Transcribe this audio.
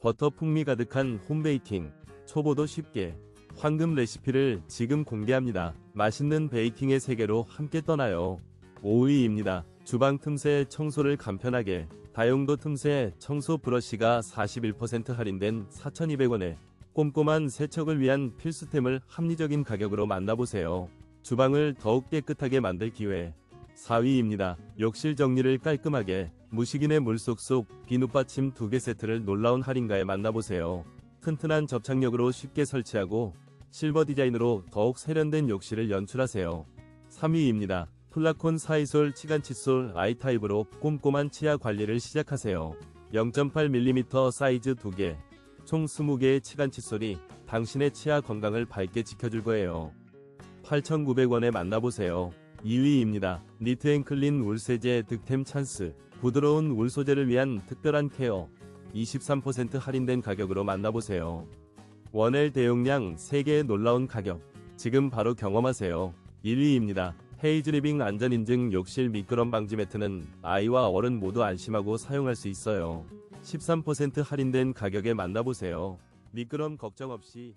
버터 풍미 가득한 홈베이킹, 초보도 쉽게 황금 레시피를 지금 공개합니다. 맛있는 베이킹의 세계로 함께 떠나요. 5위입니다. 주방 틈새 청소를 간편하게 다용도 틈새 청소 브러쉬가 41% 할인된 4,200원에 꼼꼼한 세척을 위한 필수템을 합리적인 가격으로 만나보세요. 주방을 더욱 깨끗하게 만들 기회. 4위입니다. 욕실 정리를 깔끔하게 무식인의 물속 속 비눗받침 2개 세트를 놀라운 할인가에 만나보세요. 튼튼한 접착력으로 쉽게 설치하고 실버 디자인으로 더욱 세련된 욕실을 연출하세요. 3위입니다. 플라콘 사이솔 치간 칫솔 아이타입으로 꼼꼼한 치아 관리를 시작하세요. 0.8mm 사이즈 2개, 총 20개의 치간 칫솔이 당신의 치아 건강을 밝게 지켜줄 거예요. 8,900원에 만나보세요. 2위입니다. 니트앤클린 울 세제 득템 찬스. 부드러운 울 소재를 위한 특별한 케어. 23% 할인된 가격으로 만나보세요. 원엘 대용량 3개의 놀라운 가격. 지금 바로 경험하세요. 1위입니다. 헤이즈리빙 안전인증 욕실 미끄럼 방지 매트는 아이와 어른 모두 안심하고 사용할 수 있어요. 13% 할인된 가격에 만나보세요. 미끄럼 걱정 없이